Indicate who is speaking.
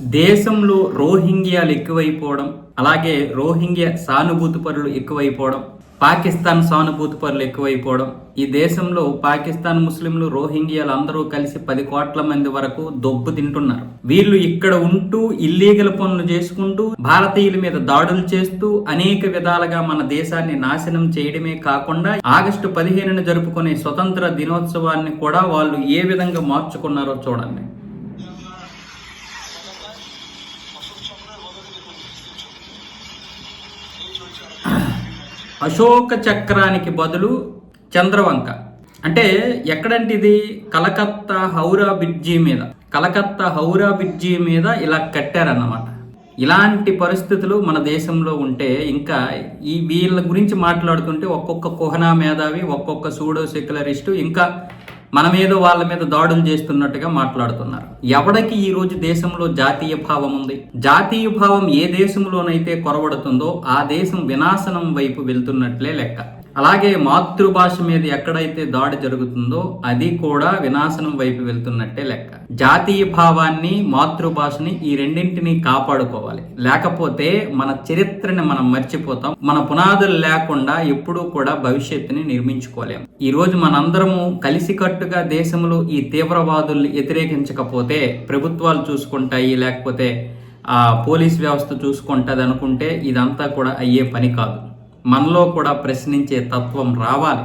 Speaker 1: దేశంలో రోహింగ్యాలు ఎక్కువైపోవడం అలాగే రోహింగ్యా సానుభూతి పరులు ఎక్కువైపోవడం పాకిస్తాన్ సానుభూతి పరులు ఎక్కువైపోవడం ఈ దేశంలో పాకిస్తాన్ ముస్లింలు రోహింగ్యాలు అందరూ కలిసి పది కోట్ల మంది వరకు దొబ్బు తింటున్నారు. వీళ్ళు ఇక్కడ ఉంటూ ఇల్లీగల్ పనులు చేసుకుంటూ భారతీయుల మీద దాడులు చేస్తూ అనేక విధాలుగా మన దేశాన్ని నాశనం చేయడమే కాకుండా ఆగస్టు పదిహేనున జరుపుకునే స్వతంత్ర దినోత్సవాన్ని కూడా వాళ్ళు ఏ విధంగా మార్చుకున్నారో చూడండి. అశోక చక్రానికి బదులు చంద్రవంక. అంటే ఎక్కడంటే ఇది కలకత్తా హౌరా బ్రిడ్జి మీద. కలకత్తా హౌరా బ్రిడ్జి మీద ఇలా కట్టారన్నమాట. ఇలాంటి పరిస్థితులు మన దేశంలో ఉంటే ఇంకా ఈ వీళ్ళ గురించి మాట్లాడుతుంటే ఒక్కొక్క కుహనా మేధావి ఒక్కొక్క సూడో సెక్యులరిస్టు ఇంకా మన మీద వాళ్ళ మీద దాడులు చేస్తున్నట్టుగా మాట్లాడుతున్నారు. ఎవడికి ఈ రోజు దేశంలో జాతీయ భావం ఉంది? జాతీయ భావం ఏ దేశంలోనైతే కొరవడుతుందో ఆ దేశం వినాశనం వైపు వెళ్తున్నట్లే లెక్క. అలాగే మాతృభాష మీద ఎక్కడైతే దాడి జరుగుతుందో అది కూడా వినాశనం వైపు వెళ్తున్నట్టే లెక్క. జాతీయ భావాన్ని మాతృభాషని ఈ రెండింటిని కాపాడుకోవాలి. లేకపోతే మన చరిత్రని మనం మర్చిపోతాం. మన పునాదులు లేకుండా ఎప్పుడూ కూడా భవిష్యత్తుని నిర్మించుకోలేము ఈ రోజు మనందరము కలిసికట్టుగా దేశంలో ఈ తీవ్రవాదుల్ని వ్యతిరేకించకపోతే ప్రభుత్వాలు చూసుకుంటాయి లేకపోతే ఆ పోలీస్ వ్యవస్థ చూసుకుంటుంది అనుకుంటే ఇదంతా కూడా అయ్యే పని కాదు. మనలో కూడా ప్రశ్నించే తత్వం రావాలి.